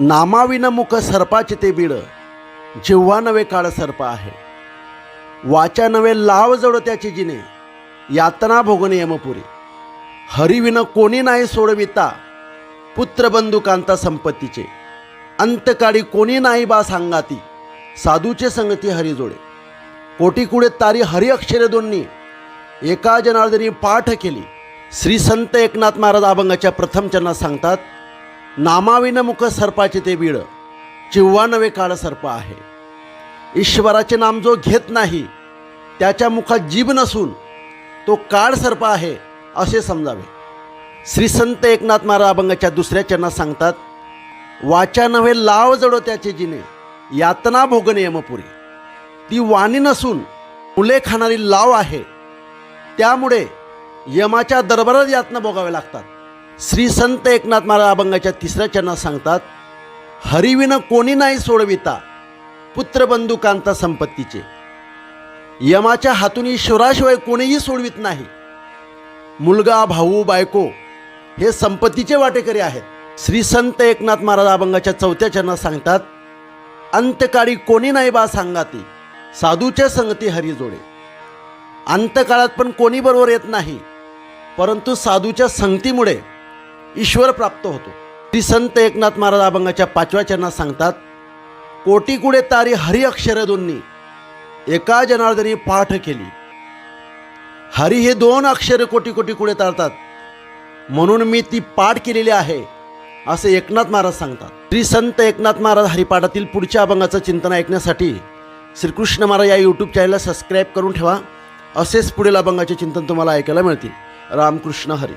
नामाविन मुख सर्पाचे ते बीड. जेव्हा नवे काळ सर्प आहे. वाचा नवे लाव जड त्याची जिने. यातना भोगणे यमपुरी. हरिविन कोणी नाही सोडविता. पुत्रबंधू कांता संपत्तीचे. अंतकाळी कोणी नाही बा सांगाती. साधूचे संगती हरिजोडे. कोटी कुडे तारी हरि अक्षरे दोन्ही. एका जनार्दनी पाठ केली. श्री संत एकनाथ महाराज अभंगाच्या प्रथम चरणात सांगतात नामाविन मुख सर्पाचे ते बीड. चिव्हा नवे काळ सर्प आहे. ईश्वराचे नाम जो घेत नाही त्याच्या मुखात जीभ नसून तो काळ सर्प आहे असे समजावे. श्री संत एकनाथ महाराज अभंगाच्या दुसऱ्या चरणात सांगतात वाचा नव्हे लाव जडो त्याचे जिने यातना भोगणे यमपुरी. ती वाणी नसून मुले खाणारी लाव आहे. त्यामुळे यमाच्या दरबारात यातना भोगाव्या लागतात. श्री संत एकनाथ महाराज अभंगाच्या तिसऱ्या चरणात सांगतात हरिविन कोणी नाही सोडविता पुत्रबंधू कांता संपत्तीचे. यमाच्या हातून ईश्वराशिवाय कोणीही सोडवित नाही. मुलगा भाऊ बायको हे संपत्तीचे वाटेकरी आहेत. श्री संत एकनाथ महाराज अभंगाच्या चौथ्या चरणात सांगतात अंतकाळी कोणी नाही बा सांगाती साधूच्या संगती हरी जोडे. अंतकाळात पण कोणी बरोबर येत नाही परंतु साधूच्या संगतीमुळे ईश्वर प्राप्त होतो. श्री संत एकनाथ महाराज अभंगाच्या पाचव्या चरणात सांगतात कोटी कुडे तारी हरी अक्षर दोन्ही एका जनार्दनी पाठ केली हरी हे दोन अक्षर कोटी कोटी कुडे तारतात. म्हणून मी ती पाठ केलेली आहे असे एकनाथ महाराज सांगतात. श्री संत एकनाथ महाराज हरिपाठातील पुढच्या अभंगाचं चिंतन ऐकण्यासाठी श्रीकृष्ण महाराज या यूट्यूब चॅनलला सबस्क्राईब करून ठेवा. असेच पुढील अभंगाचे चिंतन तुम्हाला ऐकायला मिळतील. रामकृष्ण हरी.